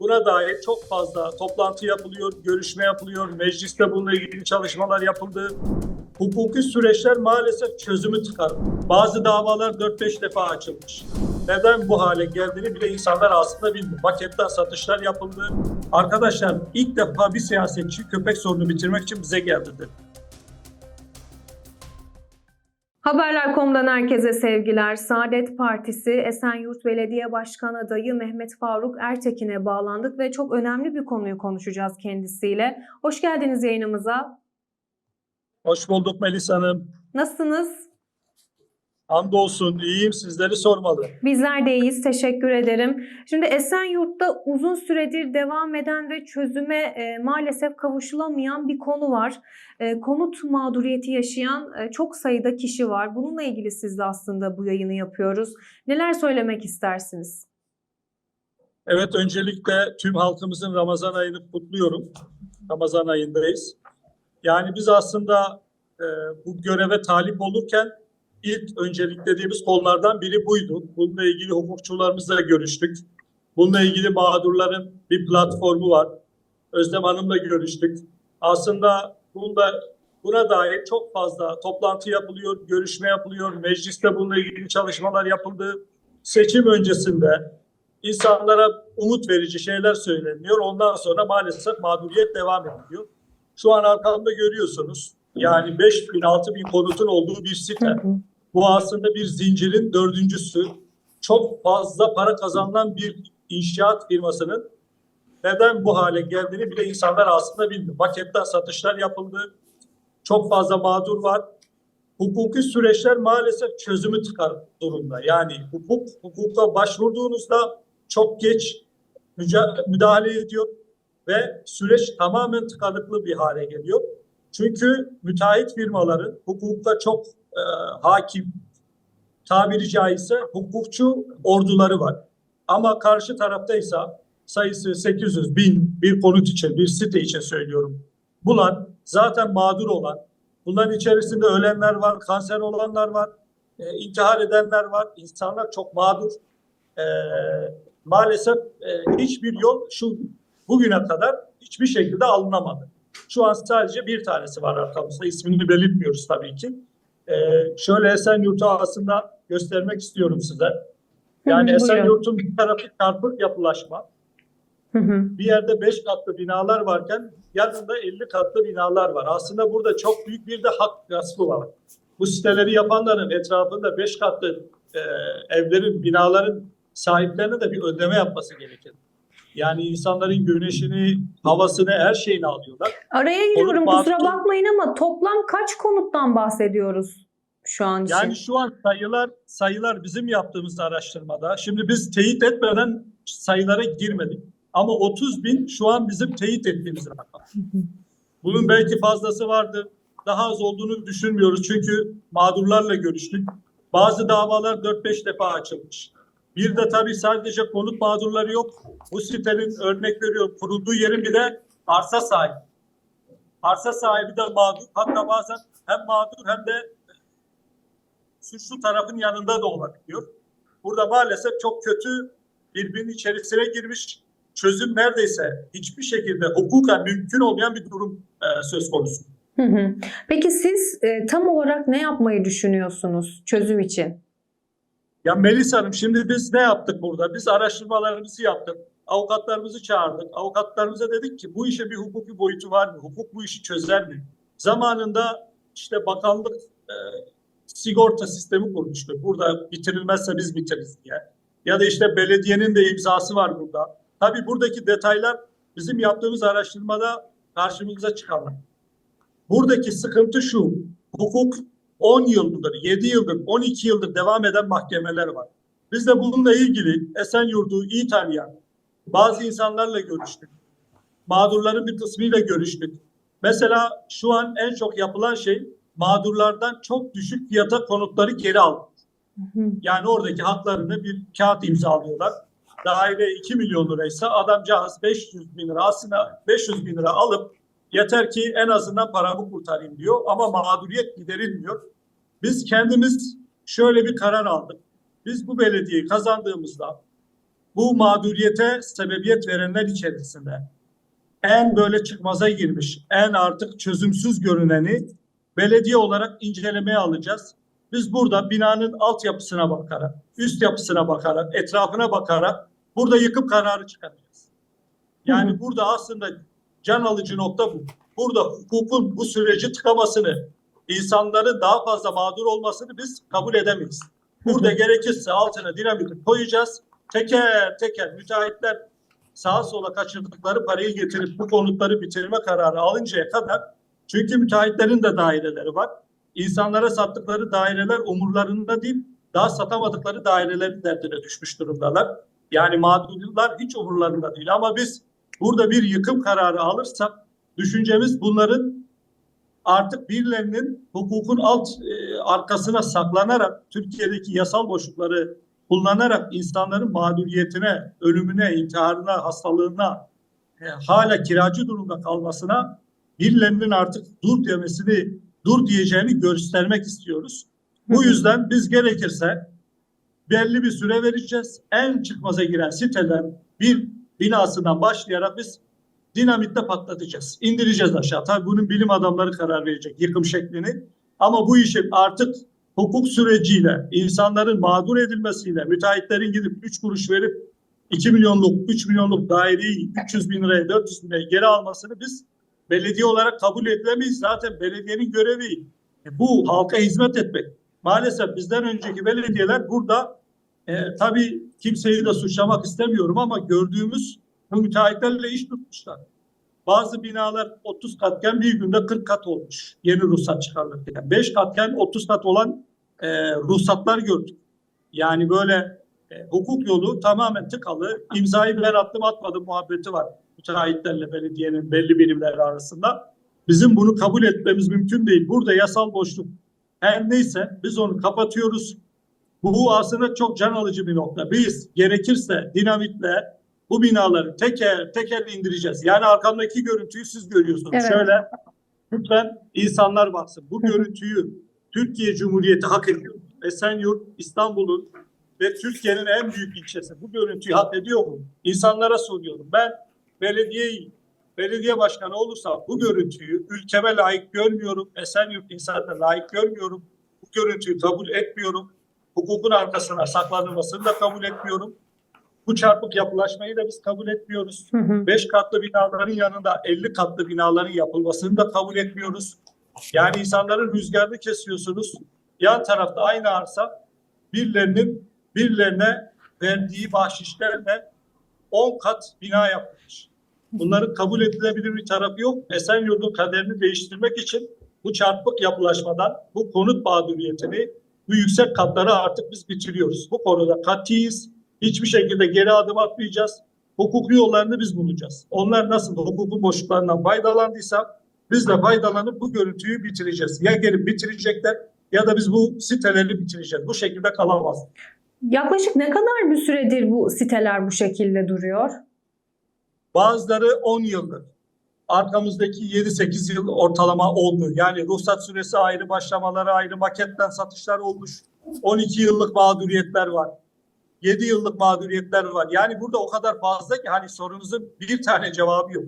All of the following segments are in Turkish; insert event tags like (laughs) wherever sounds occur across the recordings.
Buna dair çok fazla toplantı yapılıyor, görüşme yapılıyor, mecliste bununla ilgili çalışmalar yapıldı. Hukuki süreçler maalesef çözümü tıkar. Bazı davalar 4-5 defa açılmış. Neden bu hale geldiğini bile insanlar aslında bilmiyor. Paketten satışlar yapıldı. Arkadaşlar ilk defa bir siyasetçi köpek sorunu bitirmek için bize geldi dedi. Haberler.com'dan herkese sevgiler. Saadet Partisi Esenyurt Belediye Başkan adayı Mehmet Faruk Ertekin'e bağlandık ve çok önemli bir konuyu konuşacağız kendisiyle. Hoş geldiniz yayınımıza. Hoş bulduk Melis Hanım. Nasılsınız? Hamdolsun iyiyim sizleri sormalı. Bizler de iyiyiz. Teşekkür ederim. Şimdi Esenyurt'ta uzun süredir devam eden ve çözüme e, maalesef kavuşulamayan bir konu var. E, konut mağduriyeti yaşayan e, çok sayıda kişi var. Bununla ilgili siz de aslında bu yayını yapıyoruz. Neler söylemek istersiniz? Evet öncelikle tüm halkımızın Ramazan ayını kutluyorum. Ramazan ayındayız. Yani biz aslında e, bu göreve talip olurken ilk önceliklediğimiz konulardan biri buydu. Bununla ilgili hukukçularımızla görüştük. Bununla ilgili mağdurların bir platformu var. Özlem Hanım'la görüştük. Aslında bunda buna dair çok fazla toplantı yapılıyor, görüşme yapılıyor. Mecliste bununla ilgili çalışmalar yapıldı. Seçim öncesinde insanlara umut verici şeyler söyleniyor. Ondan sonra maalesef mağduriyet devam ediyor. Şu an arkamda görüyorsunuz. Yani 5 bin, 6 bin konutun olduğu bir site. Bu aslında bir zincirin dördüncüsü. Çok fazla para kazanılan bir inşaat firmasının neden bu hale geldiğini bile insanlar aslında bilmiyor. Paketten satışlar yapıldı. Çok fazla mağdur var. Hukuki süreçler maalesef çözümü tıkar durumda. Yani hukuk hukuka başvurduğunuzda çok geç müdahale ediyor ve süreç tamamen tıkanıklı bir hale geliyor. Çünkü müteahhit firmaların hukukta çok e, hakim, tabiri caizse hukukçu orduları var. Ama karşı taraftaysa sayısı 800 bin bir konut için, bir site için söylüyorum. Bulan zaten mağdur olan, bunların içerisinde ölenler var, kanser olanlar var, e, intihar edenler var. İnsanlar çok mağdur. E, maalesef e, hiçbir yol şu bugüne kadar hiçbir şekilde alınamadı. Şu an sadece bir tanesi var arkamızda. İsmini belirtmiyoruz tabii ki. Ee, şöyle Esenyurt'u aslında göstermek istiyorum size. Yani. Esenyurt'un bir tarafı çarpık yapılaşma. Hı hı. Bir yerde 5 katlı binalar varken yanında 50 katlı binalar var. Aslında burada çok büyük bir de hak gaspı var. Bu siteleri yapanların etrafında 5 katlı e, evlerin, binaların sahiplerine de bir ödeme yapması gerekir. Yani insanların güneşini, havasını, her şeyini alıyorlar. Araya giriyorum Konut kusura mağdur- bakmayın ama toplam kaç konuttan bahsediyoruz şu an için? Yani şu an sayılar sayılar bizim yaptığımız araştırmada. Şimdi biz teyit etmeden sayılara girmedik. Ama 30 bin şu an bizim teyit ettiğimiz rakam. (laughs) Bunun belki fazlası vardı. Daha az olduğunu düşünmüyoruz. Çünkü mağdurlarla görüştük. Bazı davalar 4-5 defa açılmış. Bir de tabii sadece konut mağdurları yok. Bu sitenin örnek veriyorum kurulduğu yerin bir de arsa sahibi. Arsa sahibi de mağdur. Hatta bazen hem mağdur hem de suçlu tarafın yanında da olabiliyor. Burada maalesef çok kötü birbirinin içerisine girmiş çözüm neredeyse hiçbir şekilde hukuken mümkün olmayan bir durum e, söz konusu. Hı hı. Peki siz e, tam olarak ne yapmayı düşünüyorsunuz çözüm için? Ya Melis Hanım şimdi biz ne yaptık burada? Biz araştırmalarımızı yaptık. Avukatlarımızı çağırdık. Avukatlarımıza dedik ki bu işe bir hukuki boyutu var mı? Hukuk bu işi çözer mi? Zamanında işte bakanlık e, sigorta sistemi kurmuştu. Burada bitirilmezse biz bitiririz diye. Ya da işte belediyenin de imzası var burada. Tabii buradaki detaylar bizim yaptığımız araştırmada karşımıza çıkanlar. Buradaki sıkıntı şu. Hukuk 10 yıldır, 7 yıldır, 12 yıldır devam eden mahkemeler var. Biz de bununla ilgili Esenyurt'u iyi tanıyan bazı insanlarla görüştük. Mağdurların bir kısmıyla görüştük. Mesela şu an en çok yapılan şey mağdurlardan çok düşük fiyata konutları geri almak. Yani oradaki haklarını bir kağıt imzalıyorlar. Daire 2 milyon liraysa adamcağız 500 bin lira aslında 500 bin lira alıp yeter ki en azından paramı kurtarayım diyor ama mağduriyet giderilmiyor. Biz kendimiz şöyle bir karar aldık. Biz bu belediyeyi kazandığımızda bu mağduriyete sebebiyet verenler içerisinde en böyle çıkmaza girmiş, en artık çözümsüz görüneni belediye olarak incelemeye alacağız. Biz burada binanın altyapısına bakarak, üst yapısına bakarak, etrafına bakarak burada yıkım kararı çıkaracağız. Yani hı. burada aslında can alıcı nokta bu. Burada hukukun bu süreci tıkamasını, insanların daha fazla mağdur olmasını biz kabul edemeyiz. Burada gerekirse altına dinamit koyacağız. Teker teker müteahhitler sağa sola kaçırdıkları parayı getirip bu konutları bitirme kararı alıncaya kadar çünkü müteahhitlerin de daireleri var. İnsanlara sattıkları daireler umurlarında değil, daha satamadıkları dairelerin derdine düşmüş durumdalar. Yani mağdurlar hiç umurlarında değil ama biz burada bir yıkım kararı alırsak düşüncemiz bunların artık birilerinin hukukun alt e, arkasına saklanarak Türkiye'deki yasal boşlukları kullanarak insanların mağduriyetine, ölümüne, intiharına, hastalığına e, hala kiracı durumda kalmasına birilerinin artık dur demesini, dur diyeceğini göstermek istiyoruz. Bu yüzden biz gerekirse belli bir süre vereceğiz. En çıkmaza giren siteler bir binasından başlayarak biz dinamitle patlatacağız. İndireceğiz aşağı. Tabii bunun bilim adamları karar verecek yıkım şeklini. Ama bu işin artık hukuk süreciyle, insanların mağdur edilmesiyle, müteahhitlerin gidip 3 kuruş verip 2 milyonluk, 3 milyonluk daireyi 300 bin liraya, 400 bin liraya geri almasını biz belediye olarak kabul edilemeyiz. Zaten belediyenin görevi e, bu halka hizmet etmek. Maalesef bizden önceki belediyeler burada e, tabii kimseyi de suçlamak istemiyorum ama gördüğümüz bu müteahhitlerle iş tutmuşlar. Bazı binalar 30 katken bir günde 40 kat olmuş. Yeni ruhsat çıkarılırken. 5 katken 30 kat olan e, ruhsatlar gördük. Yani böyle e, hukuk yolu tamamen tıkalı. İmzayı ben attım atmadım muhabbeti var. Müteahhitlerle belediyenin belli birimleri arasında. Bizim bunu kabul etmemiz mümkün değil. Burada yasal boşluk her neyse biz onu kapatıyoruz. Bu aslında çok can alıcı bir nokta. Biz gerekirse dinamitle bu binaları teker teker indireceğiz. Yani arkamdaki görüntüyü siz görüyorsunuz. Evet. Şöyle lütfen insanlar baksın. Bu görüntüyü Türkiye Cumhuriyeti hak ediyor. Esenyurt İstanbul'un ve Türkiye'nin en büyük ilçesi. Bu görüntüyü hak ediyor mu? İnsanlara soruyorum. Ben belediyeyi belediye başkanı olursam bu görüntüyü ülkeme layık görmüyorum. Esenyurt insanına layık görmüyorum. Bu görüntüyü kabul etmiyorum. Hukukun arkasına saklanılmasını da kabul etmiyorum. Bu çarpık yapılaşmayı da biz kabul etmiyoruz. Hı hı. 5 katlı binaların yanında 50 katlı binaların yapılmasını da kabul etmiyoruz. Yani insanların rüzgarını kesiyorsunuz. Yan tarafta aynı arsa birilerinin birilerine verdiği bahşişlerle 10 kat bina yapılmış. Bunların kabul edilebilir bir tarafı yok. Esenyurt'un kaderini değiştirmek için bu çarpık yapılaşmadan bu konut mağduriyetini bu yüksek katları artık biz bitiriyoruz. Bu konuda katiyiz. Hiçbir şekilde geri adım atmayacağız. Hukuki yollarını biz bulacağız. Onlar nasıl hukukun boşluklarından faydalandıysa biz de faydalanıp bu görüntüyü bitireceğiz. Ya gelip bitirecekler ya da biz bu siteleri bitireceğiz. Bu şekilde kalamaz. Yaklaşık ne kadar bir süredir bu siteler bu şekilde duruyor? Bazıları 10 yıldır. Arkamızdaki 7-8 yıl ortalama oldu. Yani ruhsat süresi ayrı, başlamaları ayrı, maketten satışlar olmuş. 12 yıllık mağduriyetler var. 7 yıllık mağduriyetler var. Yani burada o kadar fazla ki hani sorunuzun bir tane cevabı yok.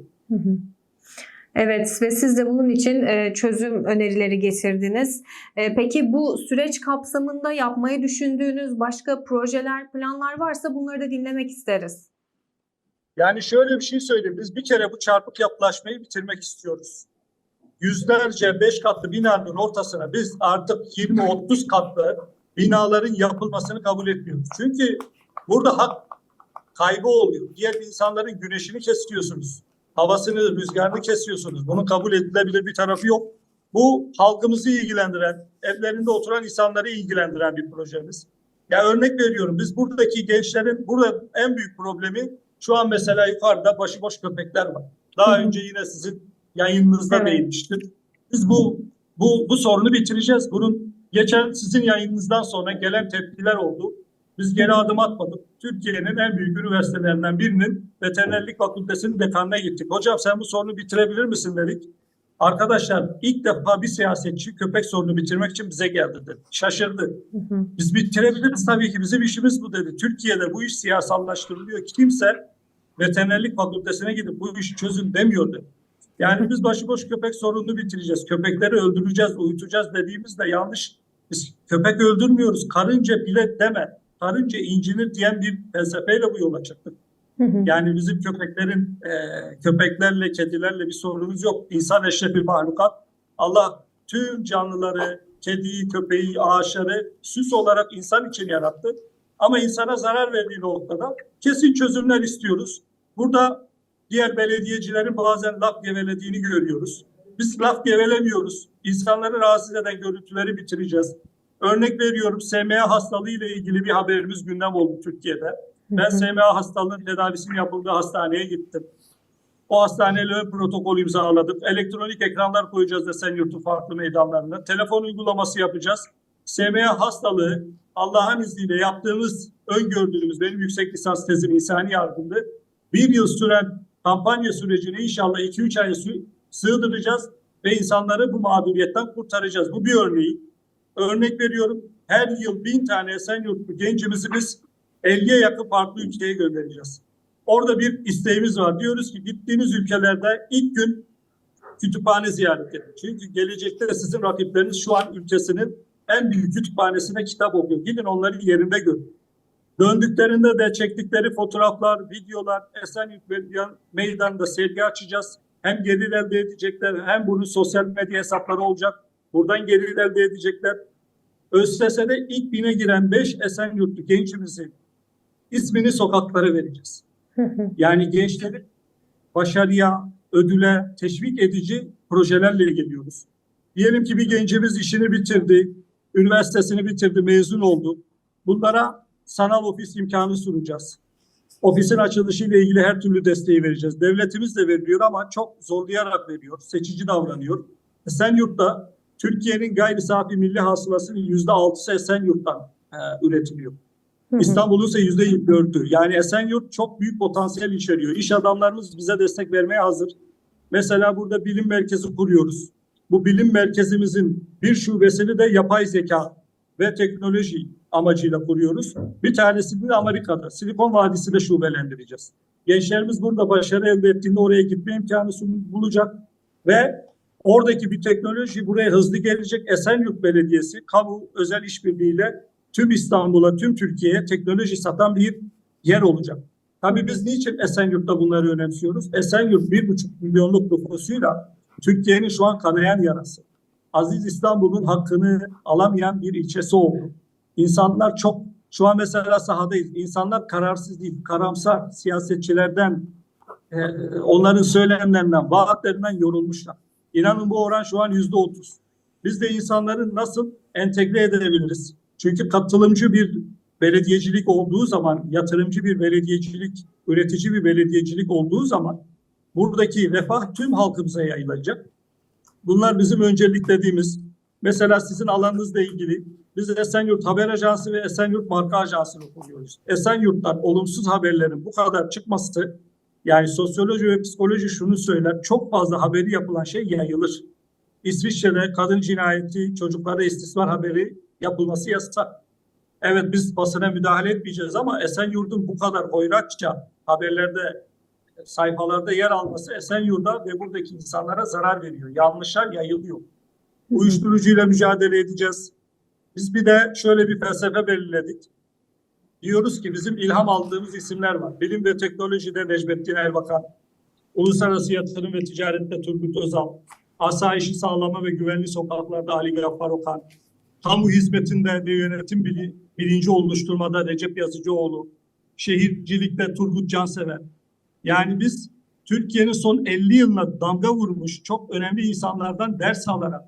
Evet ve siz de bunun için e, çözüm önerileri getirdiniz. E, Peki bu süreç kapsamında yapmayı düşündüğünüz başka projeler, planlar varsa bunları da dinlemek isteriz. Yani şöyle bir şey söyleyeyim. Biz bir kere bu çarpık yapılaşmayı bitirmek istiyoruz. Yüzlerce beş katlı binanın ortasına biz artık 20-30 katlı binaların yapılmasını kabul etmiyoruz. Çünkü burada hak kaybı oluyor. Diğer insanların güneşini kesiyorsunuz. Havasını, rüzgarını kesiyorsunuz. Bunun kabul edilebilir bir tarafı yok. Bu halkımızı ilgilendiren, evlerinde oturan insanları ilgilendiren bir projemiz. Ya örnek veriyorum biz buradaki gençlerin burada en büyük problemi şu an mesela yukarıda başıboş köpekler var. Daha önce yine sizin yayınınızda Evet. değinmiştim. Biz bu bu bu sorunu bitireceğiz. Bunun geçen sizin yayınınızdan sonra gelen tepkiler oldu. Biz geri adım atmadık. Türkiye'nin en büyük üniversitelerinden birinin veterinerlik fakültesinin dekanına gittik. Hocam sen bu sorunu bitirebilir misin dedik. Arkadaşlar ilk defa bir siyasetçi köpek sorunu bitirmek için bize geldi dedi. Şaşırdı. Hı hı. Biz bitirebiliriz tabii ki bizim işimiz bu dedi. Türkiye'de bu iş siyasallaştırılıyor. Kimse veterinerlik fakültesine gidip bu işi çözün demiyordu. Yani biz başıboş köpek sorununu bitireceğiz. Köpekleri öldüreceğiz, uyutacağız dediğimizde yanlış. Biz köpek öldürmüyoruz. Karınca bile deme. Karınca incinir diyen bir felsefeyle bu yola çıktık. Yani bizim köpeklerin e, köpeklerle, kedilerle bir sorunumuz yok. İnsan eşrefi mahlukat. Allah tüm canlıları, kediyi, köpeği, ağaçları süs olarak insan için yarattı. Ama insana zarar verdiği noktada kesin çözümler istiyoruz. Burada diğer belediyecilerin bazen laf gevelediğini görüyoruz. Biz laf gevelemiyoruz. İnsanları rahatsız eden görüntüleri bitireceğiz. Örnek veriyorum SMA hastalığı ile ilgili bir haberimiz gündem oldu Türkiye'de. Ben. SMA hastalığının tedavisinin yapıldığı hastaneye gittim. O hastaneyle ön protokol imzaladık. Elektronik ekranlar koyacağız Esenyurt'un farklı meydanlarına. Telefon uygulaması yapacağız. SMA hastalığı Allah'ın izniyle yaptığımız, öngördüğümüz benim yüksek lisans tezim insani yardımdı. Bir yıl süren kampanya sürecini inşallah 2-3 aya sığdıracağız ve insanları bu mağduriyetten kurtaracağız. Bu bir örneği. Örnek veriyorum her yıl bin tane Esenyurtlu gencimizi biz 50'ye yakın farklı ülkeye göndereceğiz. Orada bir isteğimiz var. Diyoruz ki gittiğiniz ülkelerde ilk gün kütüphane ziyaret edin. Çünkü gelecekte sizin rakipleriniz şu an ülkesinin en büyük kütüphanesine kitap okuyor. Gidin onları yerinde görün. Döndüklerinde de çektikleri fotoğraflar, videolar Esenyurt Belediye Meydanı'nda sergi açacağız. Hem gelir elde edecekler hem bunun sosyal medya hesapları olacak. Buradan gelir elde edecekler. ÖSS'de ilk bine giren 5 Esenyurtlu gençimizin ismini sokaklara vereceğiz. Yani gençleri başarıya, ödüle teşvik edici projelerle geliyoruz. Diyelim ki bir gencimiz işini bitirdi, üniversitesini bitirdi, mezun oldu. Bunlara sanal ofis imkanı sunacağız. Ofisin açılışıyla ilgili her türlü desteği vereceğiz. Devletimiz de veriyor ama çok zorlayarak veriyor, seçici davranıyor. Esenyurt'ta Türkiye'nin gayri safi milli hasılasının yüzde altısı Esenyurt'tan e, üretiliyor. İstanbul'un ise yüzde dördü. Yani Esenyurt çok büyük potansiyel içeriyor. İş adamlarımız bize destek vermeye hazır. Mesela burada bilim merkezi kuruyoruz. Bu bilim merkezimizin bir şubesini de yapay zeka ve teknoloji amacıyla kuruyoruz. Bir tanesini de Amerika'da, Silikon Vadisi'de şubelendireceğiz. Gençlerimiz burada başarı elde ettiğinde oraya gitme imkanı bulacak ve oradaki bir teknoloji buraya hızlı gelecek. Esenyurt Belediyesi kamu özel işbirliğiyle tüm İstanbul'a, tüm Türkiye'ye teknoloji satan bir yer olacak. Tabii biz niçin Esenyurt'ta bunları önemsiyoruz? Esenyurt bir buçuk milyonluk nüfusuyla Türkiye'nin şu an kanayan yarası. Aziz İstanbul'un hakkını alamayan bir ilçesi oldu. İnsanlar çok, şu an mesela sahadayız. İnsanlar kararsız değil, karamsar siyasetçilerden, e, onların söylemlerinden, vaatlerinden yorulmuşlar. İnanın bu oran şu an yüzde otuz. Biz de insanların nasıl entegre edebiliriz? Çünkü katılımcı bir belediyecilik olduğu zaman, yatırımcı bir belediyecilik, üretici bir belediyecilik olduğu zaman buradaki refah tüm halkımıza yayılacak. Bunlar bizim önceliklediğimiz, mesela sizin alanınızla ilgili biz Esenyurt Haber Ajansı ve Esenyurt Marka Ajansı'nı kuruyoruz. Esenyurt'tan olumsuz haberlerin bu kadar çıkması, yani sosyoloji ve psikoloji şunu söyler, çok fazla haberi yapılan şey yayılır. İsviçre'de kadın cinayeti, çocuklara istismar haberi yapılması yasak. Evet biz basına müdahale etmeyeceğiz ama Esenyurt'un bu kadar hoyratça haberlerde, sayfalarda yer alması Esenyurt'a ve buradaki insanlara zarar veriyor. Yanlışlar yayılıyor. Uyuşturucuyla mücadele edeceğiz. Biz bir de şöyle bir felsefe belirledik. Diyoruz ki bizim ilham aldığımız isimler var. Bilim ve teknolojide Necmettin Erbakan, uluslararası yatırım ve ticarette Turgut Özal, asayişi sağlama ve güvenli sokaklarda Ali Gaffar Okan, kamu hizmetinde ve yönetim bili, bilinci oluşturmada Recep Yazıcıoğlu, şehircilikte Turgut Cansever. Yani biz Türkiye'nin son 50 yılına damga vurmuş çok önemli insanlardan ders alarak,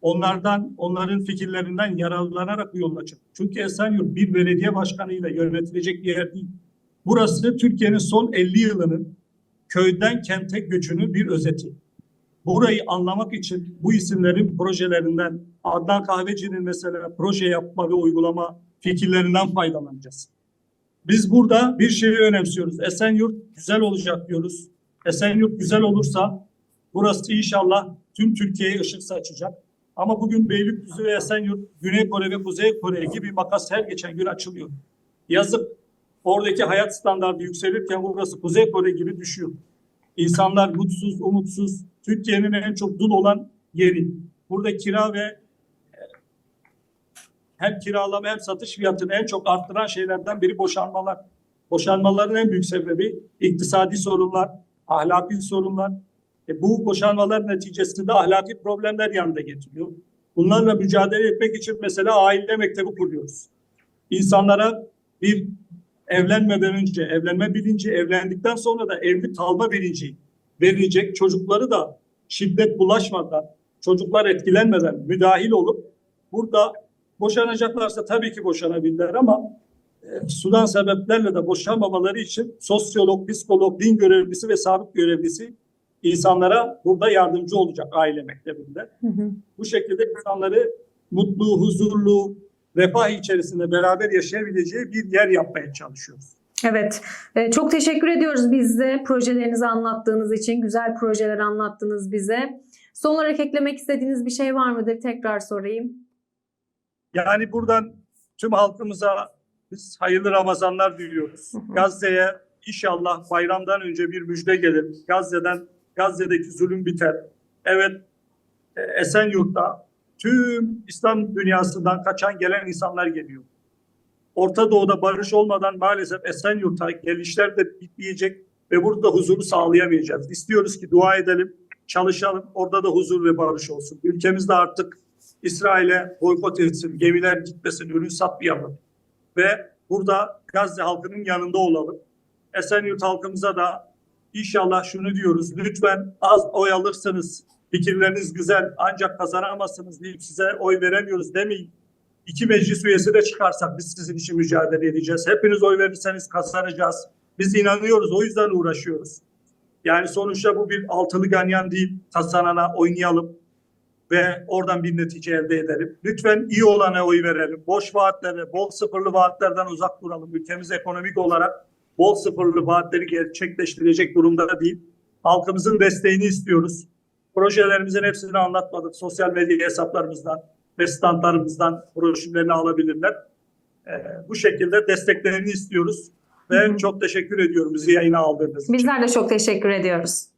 onlardan, onların fikirlerinden yararlanarak bu yola çıktık. Çünkü Esenyurt bir belediye başkanıyla yönetilecek bir yer değil. Burası Türkiye'nin son 50 yılının köyden kente göçünün bir özeti. Burayı anlamak için bu isimlerin projelerinden Adnan Kahveci'nin mesela proje yapma ve uygulama fikirlerinden faydalanacağız. Biz burada bir şeyi önemsiyoruz. Esenyurt güzel olacak diyoruz. Esenyurt güzel olursa burası inşallah tüm Türkiye'ye ışık saçacak. Ama bugün Beylikdüzü ve Esenyurt, Güney Kore ve Kuzey Kore gibi makas her geçen gün açılıyor. Yazık. Oradaki hayat standartı yükselirken burası Kuzey Kore gibi düşüyor. İnsanlar mutsuz, umutsuz. Türkiye'nin en çok dul olan yeri. Burada kira ve e, hem kiralama hem satış fiyatını en çok arttıran şeylerden biri boşanmalar. Boşanmaların en büyük sebebi iktisadi sorunlar, ahlaki sorunlar. E bu boşanmalar neticesinde ahlaki problemler yanında getiriyor. Bunlarla mücadele etmek için mesela aile mektebi kuruyoruz. İnsanlara bir evlenmeden önce evlenme bilinci, evlendikten sonra da evli kalma bilinci verilecek. Çocukları da şiddet bulaşmadan, çocuklar etkilenmeden müdahil olup burada boşanacaklarsa tabii ki boşanabilirler ama e, sudan sebeplerle de boşanmamaları için sosyolog, psikolog, din görevlisi ve sağlık görevlisi insanlara burada yardımcı olacak aile mektebinde. Hı hı. Bu şekilde insanları mutlu, huzurlu, refah içerisinde beraber yaşayabileceği bir yer yapmaya çalışıyoruz. Evet, e, çok teşekkür ediyoruz biz de projelerinizi anlattığınız için, güzel projeler anlattınız bize. Son olarak eklemek istediğiniz bir şey var mıdır? Tekrar sorayım. Yani buradan tüm halkımıza biz hayırlı Ramazanlar diliyoruz. Gazze'ye inşallah bayramdan önce bir müjde gelir. Gazze'den Gazze'deki zulüm biter. Evet e, Esenyurt'ta tüm İslam dünyasından kaçan gelen insanlar geliyor. Orta Doğu'da barış olmadan maalesef Esenyurt'a gelişler de bitmeyecek ve burada huzuru sağlayamayacağız. İstiyoruz ki dua edelim, çalışalım, orada da huzur ve barış olsun. Ülkemizde artık İsrail'e boykot etsin, gemiler gitmesin, ürün satmayalım. Ve burada Gazze halkının yanında olalım. Esenyurt halkımıza da inşallah şunu diyoruz. Lütfen az oy alırsanız fikirleriniz güzel ancak kazanamazsınız deyip size oy veremiyoruz demeyin. İki meclis üyesi de çıkarsak biz sizin için mücadele edeceğiz. Hepiniz oy verirseniz kazanacağız. Biz inanıyoruz o yüzden uğraşıyoruz. Yani sonuçta bu bir altılı ganyan değil. Kazanana oynayalım ve oradan bir netice elde edelim. Lütfen iyi olana oy verelim. Boş vaatlere, bol sıfırlı vaatlerden uzak duralım. Ülkemiz ekonomik olarak bol sıfırlı vaatleri gerçekleştirecek durumda değil. Halkımızın desteğini istiyoruz. Projelerimizin hepsini anlatmadık. Sosyal medya hesaplarımızdan ve standlarımızdan broşürlerini alabilirler. Ee, bu şekilde desteklerini istiyoruz. Ve çok teşekkür ediyorum bizi yayına aldığınız için. Bizler de çok teşekkür ediyoruz.